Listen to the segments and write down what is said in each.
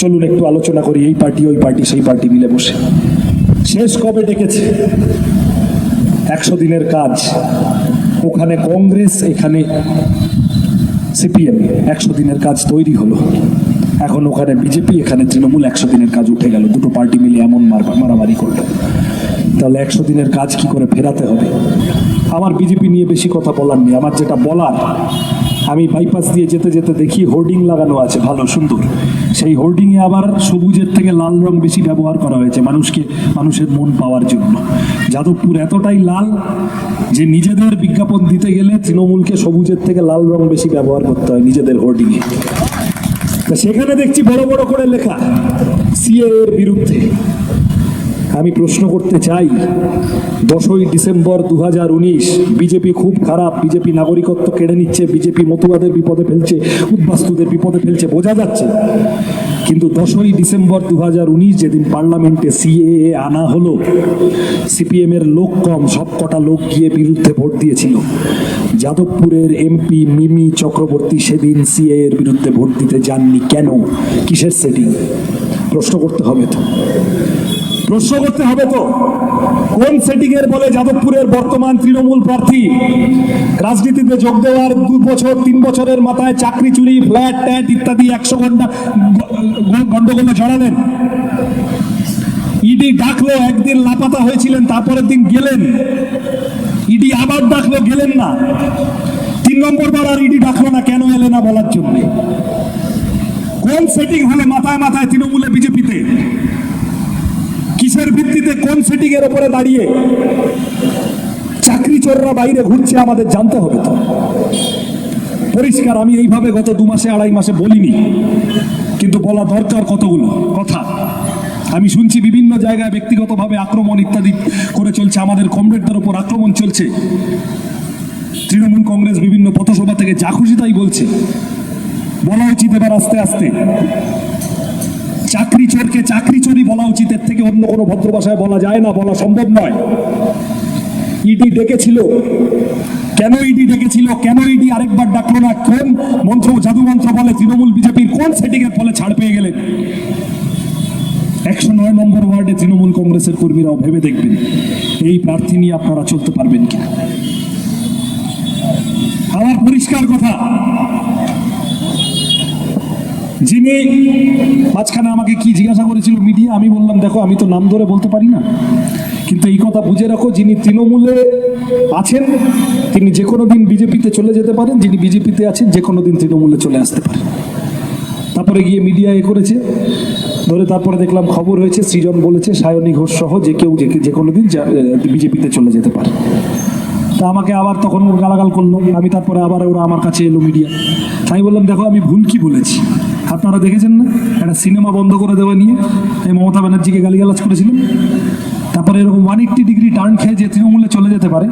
চলুন একটু আলোচনা করি, এই পার্টি, ওই পার্টি, সেই পার্টি মিলে বসে। শেষ কবে ডেকেছে? একশো দিনের কাজ। ওখানে কংগ্রেস, এখানে সিপিএম। একশো দিনের কাজ তৈরি হলো। এখন ওখানে বিজেপি, এখানে তৃণমূল, একশো দিনের কাজ উঠে গেল। দুটো পার্টি মিলে এমন মার- মারামারি করল। তাহলে একশো দিনের কাজ কি করে ফেরাতে হবে? আমার বিজেপি নিয়ে বেশি কথা বলার নেই। আমার যেটা বলার আমি বাইপাস দিয়ে যেতে যেতে দেখি হোর্ডিং লাগানো আছে, ভালো, সুন্দর। সেই হোর্ডিংয়ে আবার সবুজের থেকে লাল রং বেশি ব্যবহার করা হয়েছে মানুষকে, মানুষের মন পাওয়ার জন্য। যাদবপুর এতটাই লাল যে নিজেদের বিজ্ঞাপন দিতে গেলে তৃণমূলকে সবুজের থেকে লাল রং বেশি ব্যবহার করতে হয় নিজেদের হোর্ডিংয়ে সেখানে দেখছি বড় বড় করে লেখা সিএ এর বিরুদ্ধে। আমি প্রশ্ন করতে চাই, দশই ডিসেম্বর দু হাজার উনিশ, বিজেপি খুব খারাপ, বিজেপি নাগরিকত্ব কেড়ে নিচ্ছে, বিজেপি মতুয়াদের বিপদে ফেলছে, উদ্বাস্তুদের বিপদে ফেলছে, বোঝা যাচ্ছে। কিন্তু দশই ডিসেম্বর দু হাজার উনিশ, যেদিন পার্লামেন্টে সিএএ আনা হলো সিপিএম এর লোক কম সব কটা লোক গিয়ে বিরুদ্ধে ভোট দিয়েছিল। যাদবপুরের এমপি মিমি চক্রবর্তী সেদিন সিএ এর বিরুদ্ধে ভোট দিতে যাননি কেন? কিসের সেটিং প্রশ্ন করতে হবে তো। প্রশ্ন করতে হবে তো। কোন সেটিং এর বলে যাদবপুরের বর্তমান তৃণমূল প্রার্থী? রাজনীতিতে যোগ দেওয়ার দু বছর, তিন বছরের মাথায় চাকরি, চুরি, ফ্ল্যাট, ট্যাট ইত্যাদি একশো ঘণ্টা গন্ডগোলে জড়ালেন ইডি ডাকলো, একদিন লাপাতা হয়েছিলেন, তারপরের দিন গেলেন। ইডি আবার ডাকলো, গেলেন না। তিন নম্বর বার আর ইডি ডাকলো না, কেন এলে না বলার জন্য? কোন সেটিং হলে মাথায় মাথায় তৃণমূলে বিজেপিতে? সেটিং এর উপরে দাঁড়িয়ে চাকরি চোররা বাইরে ঘুরছে, আমাদের জানতে হবে তো। পরিষ্কার, আমি এইভাবে গত দু মাসে, আড়াই মাসে বলিনি, কিন্তু বলা দরকার কতগুলো কথা। আমি শুনছি বিভিন্ন জায়গায় ব্যক্তিগতভাবে আক্রমণ ইত্যাদি করে চলছে, আমাদের কমরেডদের উপর আক্রমণ চলছে। তৃণমূল কংগ্রেস বিভিন্ন পথসভা থেকে যা খুশি তাই বলছে। বলা উচিত এবার আস্তে আস্তে। চাকরি চোরকে চাকরি চোরই বলা উচিত, এর থেকে অন্য কোনো ভদ্র ভাষায় বলা যায় না, বলা সম্ভব নয়। ইডি ডেকেছিল। কেন ইডি ডেকেছিল? কেন ইডি আরেকবার ডাকলো না? কোন মন্ত্র, জাদু মন্ত্র বলে তৃণমূল বিজেপির কোন সেটিং এর ফলে ছাড় পেয়ে গেলেন? একশো নয় নম্বর ওয়ার্ডে তৃণমূল কংগ্রেসের কর্মীরাও ভেবে দেখবেন, এই প্রার্থী নিয়ে আপনারা চলতে পারবেন কিনা। আমার পরিষ্কার কথা যিনি মাঝখানে আমাকে কি জিজ্ঞাসা করেছিল মিডিয়া? আমি বললাম, দেখো, আমি তো নাম ধরে বলতে পারি না। কিন্তু এই কথা বুঝে রাখো, যিনি তৃণমূলে আছেন, তিনি যে কোনো দিন বিজেপিতে চলে যেতে পারেন, যিনি বিজেপিতে আছেন, যে কোনো দিন তৃণমূলে চলে আসতে পারেন। তারপরে গিয়ে মিডিয়া এ করেছে। ধরে তারপরে দেখলাম খবর হয়েছে, সৃজন বলেছে, সায়নী ঘোষ সহ যে কেউ যে কোনো দিন বিজেপিতে চলে যেতে পারে। তা আমাকে আবার তখন গালাগাল করল, আমি তারপরে আবার ওরা আমার কাছে এলো মিডিয়া। আমি বললাম, দেখো, আমি ভুল কি বলেছি? আপনারা দেখেছেন না? একটা সিনেমা বন্ধ করে দেওয়া নিয়ে এই মমতা ব্যানার্জিকে গালিগালাজ করেছিলেন। তারপরে এরকম ওয়ান এইট্টি ডিগ্রি টার্ন খেয়ে যে তৃণমূলে চলে যেতে পারে,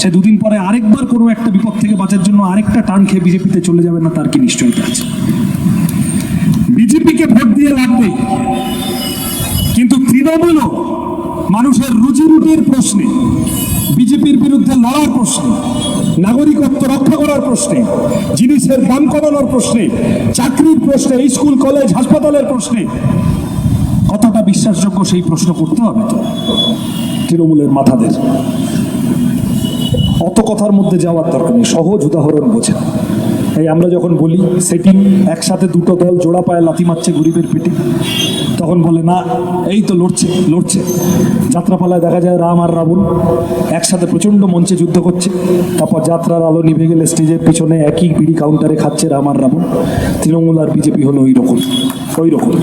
সে দুদিন পরে আরেকবার কোনো একটা বিপদ থেকে বাঁচার জন্য আরেকটা টার্ন খেয়ে বিজেপিতে চলে যাবে না, তার কি নিশ্চয়তা আছে? বিজেপিকে ভোট দিয়ে নেই। কিন্তু তৃণমূলও মানুষের রুজি রুটির প্রশ্নে, বিজেপির বিরুদ্ধে লড়ার প্রশ্নে নাগরিকত্ব রক্ষা করার প্রশ্নে, জিনিসের দাম কমানোর প্রশ্নে, চাকরির প্রশ্নে, স্কুল, কলেজ, হাসপাতালের প্রশ্নে। কতটা বিশ্বাসযোগ্য সেই প্রশ্ন করতে হবে তো? তৃণমূলের মাথাদের। অত কথার মধ্যে যাওয়ার দরকার নেই, সহজ উদাহরণ বোঝেন। এই আমরা যখন বলি, সেটিং, একসাথে দুটো দল, জোড়া পায়ে লাথি মারছে গরিবের পেটে। তখন বলে, না, এই তো লড়ছে লড়ছে। যাত্রাপালায় দেখা যায় রাম আর রাবণ একসাথে প্রচণ্ড মঞ্চে যুদ্ধ করছে। তারপর যাত্রার আলো নিভে গেলে স্টেজের পিছনে একই বিড়ি কাউন্টারে খাচ্ছে রাম আর রাবণ। তৃণমূল আর বিজেপি হলো ওই রকম ওই রকম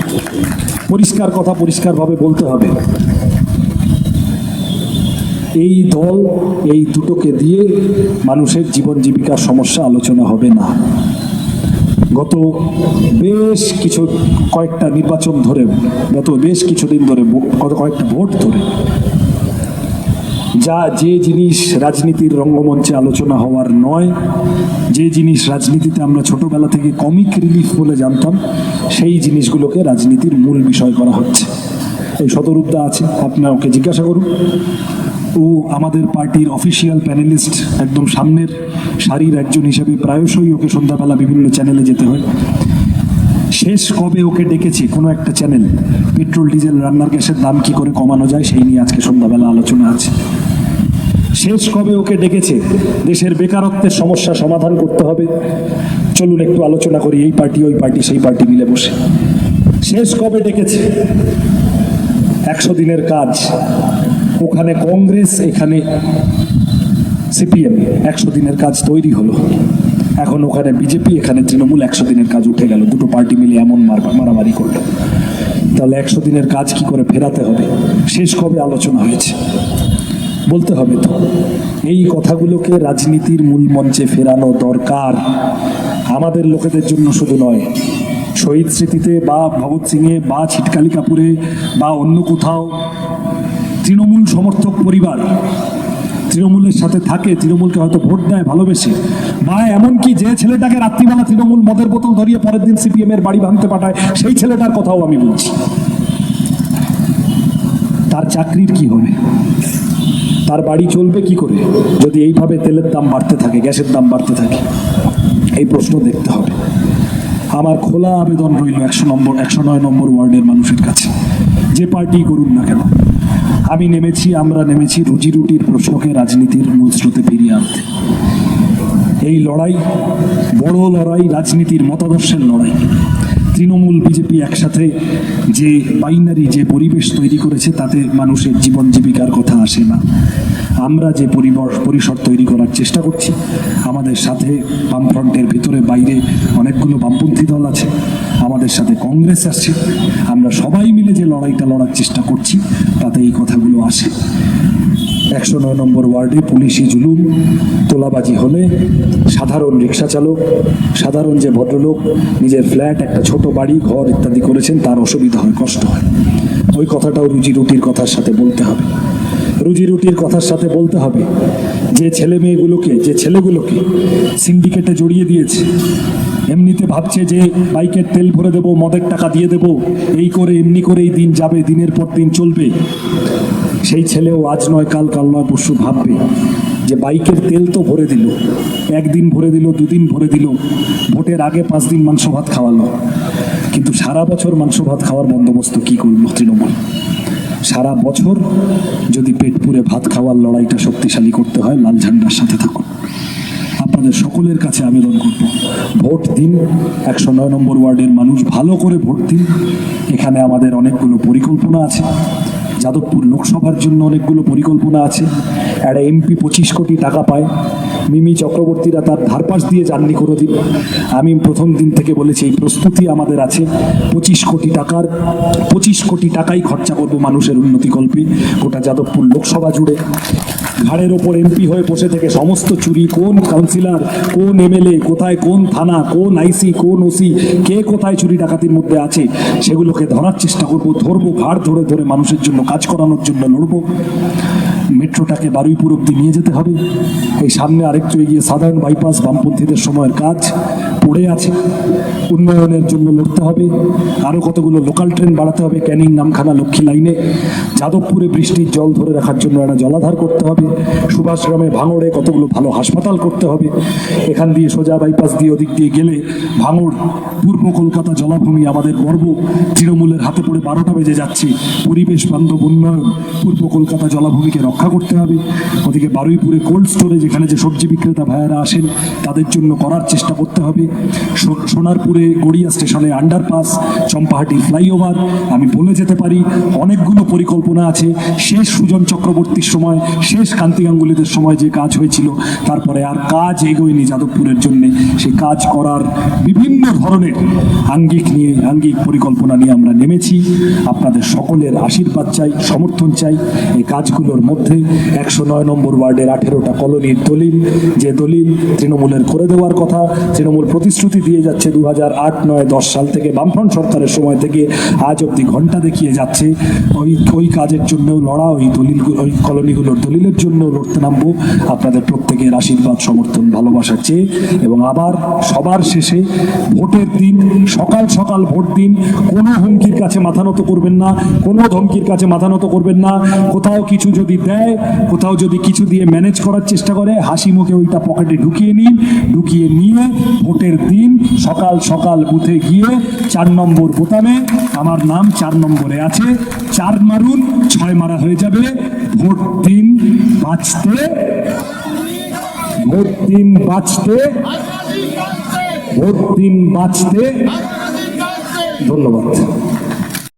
পরিষ্কার কথা পরিষ্কারভাবে বলতে হবে। এই দল, এই দুটোকে দিয়ে মানুষের জীবন জীবিকার সমস্যা আলোচনা হবে না। গত বেশ কিছু কয়েকটা নির্বাচন ধরে, গত বেশ কিছুদিন ধরে কয়েকটা ভোট ধরে। যা যে জিনিস রাজনীতির রঙ্গমঞ্চে আলোচনা হওয়ার নয়, যে জিনিস রাজনীতিতে আমরা ছোটবেলা থেকে কমিক রিলিফ বলে জানতাম, সেই জিনিসগুলোকে রাজনীতির মূল বিষয় করা হচ্ছে। এই শতরূপদা আছে আপনার ওকে জিজ্ঞাসা করুন। ও আমাদের পার্টির অফিসিয়াল প্যানেলিস্ট একদম সামনের সারির একজন হিসেবে প্রায়শই ওকে সন্ধ্যাবেলা বিভিন্ন চ্যানেলে যেতে হয়। শেষ কবে ওকে ডেকেছে, কোনো একটা চ্যানেল পেট্রোল ডিজেল রান্নার গ্যাসের দাম কি করে কমানো যায় সেই নিয়ে আজকে সন্ধ্যাবেলা আলোচনা আছে। শেষ কবে ওকে ডেকেছে, দেশের বেকারত্বের সমস্যা সমাধান করতে হবে। চলুন একটু আলোচনা করি, এই পার্টি, ওই পার্টি, সেই পার্টি মিলে বসে। শেষ কবে ডেকেছে? একশো দিনের কাজ। ওখানে কংগ্রেস, এখানে সিপিএম। একশো দিনের কাজ তৈরি হলো। এখন ওখানে বিজেপি, এখানে তৃণমূল একশো দিনের কাজ উঠে গেল। দুটো পার্টি মিলে এমন মার- মারামারি করল। তাহলে একশো দিনের কাজ কি করে ফেরাতে হবে? শেষ কবে আলোচনা হয়েছে? বলতে হবে তো। এই কথাগুলোকে রাজনীতির মূল মঞ্চে ফেরানো দরকার আমাদের লোকেদের জন্য শুধু নয়। শহীদ স্মৃতিতে বা ভগৎ সিংয়ে বা ছিটকালি কাপুরে বা অন্য কোথাও তৃণমূল সমর্থক পরিবার তৃণমূলের সাথে থাকে, তৃণমূলকে হয়তো ভোট দেয়, ভালোবেসে। বা এমনকি যে ছেলেটাকে রাত্রিবেলা তৃণমূল মদের বোতল ধরিয়ে পরের দিন সিপিএম এর বাড়ি ভাঙতে পাঠায়, সেই ছেলেটার কথাও আমি বলছি। তার চাকরির কি হবে? তার বাড়ি চলবে কি করে? যদি এইভাবে তেলের দাম বাড়তে থাকে, গ্যাসের দাম বাড়তে থাকে, এই প্রশ্ন দেখতে হবে। আমার খোলা আবেদন রইল একশো নম্বর, একশো নয় নম্বর ওয়ার্ডের মানুষের কাছে। যে পার্টি করুন না কেন। আমি নেমেছি, আমরা নেমেছি রুজি রুটির প্রশ্নকে রাজনীতির মূল স্রোতে ফিরিয়ে আনতে। এই লড়াই বড় লড়াই, রাজনীতির মতাদর্শের লড়াই। তৃণমূল, বিজেপি একসাথে যে বাইনারি, যে পরিবেশ তৈরি করেছে, তাতে মানুষের জীবন জীবিকার কথা আসে না। আমরা যে পরিবর, পরিসর তৈরি করার চেষ্টা করছি, আমাদের সাথে বামফ্রন্টের ভিতরে, বাইরে অনেকগুলো বামপন্থী দল আছে। আমাদের সাথে কংগ্রেস আসছে। আমরা সবাই মিলে যে লড়াইটা লড়ার চেষ্টা করছি, তাতে এই কথাগুলো আসে। একশো নয় নম্বর ওয়ার্ডে পুলিশি জুলুম, তোলাবাজি হলে সাধারণ রিক্সা চালক সাধারণ যে ভদ্রলোক, নিজের ফ্ল্যাট, একটা ছোট বাড়ি, ঘর ইত্যাদি করেছেন, তার অসুবিধা হয়, কষ্ট হয়। ওই কথাটাও রুজি রুটির কথার সাথে বলতে হবে। রুজি রুটির কথার সাথে বলতে হবে, যে ছেলে মেয়েগুলোকে, যে ছেলেগুলোকে সিন্ডিকেটে জড়িয়ে দিয়েছে এমনিতে ভাবছে যে বাইকের তেল ভরে দেবো, মদের টাকা দিয়ে দেবো। এই করে, এমনি করেই দিন যাবে, দিনের পর দিন চলবে। সেই ছেলেও আজ নয়, কাল কাল নয়, পরশু ভাববে যে বাইকের তেল তো ভরে দিল। একদিন ভরে দিল, দুদিন ভরে দিল। ভোটের আগে পাঁচ দিন মাংস ভাত খাওয়ালো। কিন্তু সারা বছর মাংস ভাত খাওয়ার বন্দোবস্ত কি করল তৃণমূল? সারা বছর যদি পেট পুরে ভাত খাওয়ার লড়াইটা শক্তিশালী করতে হয়, লাল ঝান্ডার সাথে আপনাদের সকলের কাছে আবেদন করব। ভোট দিন, একশো নয় নম্বর ওয়ার্ডের মানুষ ভালো করে ভোট দিন। এখানে আমাদের অনেকগুলো পরিকল্পনা আছে। যাদবপুর লোকসভার জন্য অনেকগুলো পরিকল্পনা আছে। একটা এমপি পঁচিশ কোটি টাকা পায়। মিমি চক্রবর্তীরা তার ধারপাশ দিয়ে জার্নি করে দিন আমি প্রথম দিন থেকে বলেছি, এই প্রস্তুতি আমাদের আছে। পঁচিশ কোটি টাকার, পঁচিশ কোটি টাকাই খরচা করব মানুষের উন্নতিকল্পে গোটা যাদবপুর লোকসভা জুড়ে। ঘাড়ের ওপর এমপি হয়ে বসে থেকে সমস্ত চুরি, কোন কাউন্সিলর কোন এমএলএ কোথায় কোন থানা, কোন আইসি কোন ওসি কে কোথায় চুরি ডাকাতির মধ্যে আছে, সেগুলোকে ধরার চেষ্টা করব, ধরবো, ঘাড় ধরে ধরে মানুষের জন্য, কাজ করানোর জন্য লড়বো। মেট্রোটাকে বারুইপুর অব্দি নিয়ে যেতে হবে। এই সামনে আরেকটু এগিয়ে সাধারণ বাইপাস বামপন্থীদের সময়ের কাজ। পড়ে আছে। উন্নয়নের জন্য লড়তে হবে। আরও কতগুলো লোকাল ট্রেন বাড়াতে হবে, ক্যানিং, নামখানা, লক্ষ্মী লাইনে যাদবপুরে বৃষ্টির জল ধরে রাখার জন্য একটা জলাধার করতে হবে। সুভাষগ্রামে ভাঙড়ে কতগুলো ভালো হাসপাতাল করতে হবে। এখান দিয়ে সোজা বাইপাস দিয়ে ওদিক দিয়ে গেলে ভাঙড়, পূর্ব কলকাতা জলাভূমি আমাদের গর্ব। তৃণমূলের হাতে পড়ে বারোটা বেজে যাচ্ছে। পরিবেশ বান্ধব উন্নয়ন, পূর্ব কলকাতা জলাভূমিকে রক্ষা করতে হবে। ওদিকে বারুইপুরে কোল্ড স্টোরে যেখানে যে সবজি বিক্রেতা ভাইয়ারা আসেন, তাদের জন্য করার চেষ্টা করতে হবে। সোনারপুরে গড়িয়া স্টেশনে আন্ডারপাস চম্পাহাটি ফ্লাইওভার আমি বলে যেতে পারি অনেকগুলো পরিকল্পনা আছে। শেষ সুজন চক্রবর্তীর সময়, শেষ কান্তি গাঙ্গুলিদের সময় যে কাজ হয়েছিল, তারপরে আর কাজ এগোয়নি যাদবপুরের জন্য। সেই কাজ করার বিভিন্ন ধরনের আঙ্গিক নিয়ে, আঙ্গিক পরিকল্পনা নিয়ে আমরা নেমেছি। আপনাদের সকলের আশীর্বাদ চাই, সমর্থন চাই। এই কাজগুলোর মধ্যে একশো নয় নম্বর ওয়ার্ডের আঠেরোটা কলোনির দলিল, যে দলিল তৃণমূলের করে দেওয়ার কথা, তৃণমূল প্রতিশ্রুতি দিয়ে যাচ্ছে দু হাজার আট, নয়, দশ সাল থেকে বামফ্রন্ট সরকারের সময় থেকে। আজ অবধি ঘণ্টা দেখিয়ে যাচ্ছে। ওই ওই কাজের জন্য লড়া, ওই দলিল, ওই কলোনিগুলোর দলিলের জন্য লড়তে নামবো। আপনাদের প্রত্যেকের আশীর্বাদ, সমর্থন ভালোবাসা চেয়ে। এবং আবার সবার শেষে ভোটের দিন, সকাল সকাল ভোট দিন। কোনো হুমকির কাছে মাথা নত করবেন না, কোনো ধমকির কাছে মাথা নত করবেন না। কোথাও কিছু যদি দেয়, কোথাও যদি কিছু দিয়ে ম্যানেজ করার চেষ্টা করে, হাসি মুখে ওইটা পকেটে ঢুকিয়ে নিন। ঢুকিয়ে নিয়ে ভোটের দিন, সকাল সকাল বুথে গিয়ে চার নম্বর বোতামে, আমার নাম চার নম্বরে আছে, চার মারুন, ছয় মারা হয়ে যাবে, ভোট দিন বাঁচতে, ভোট দিন বাঁচতে, ভোট দিন বাঁচতে। ধন্যবাদ।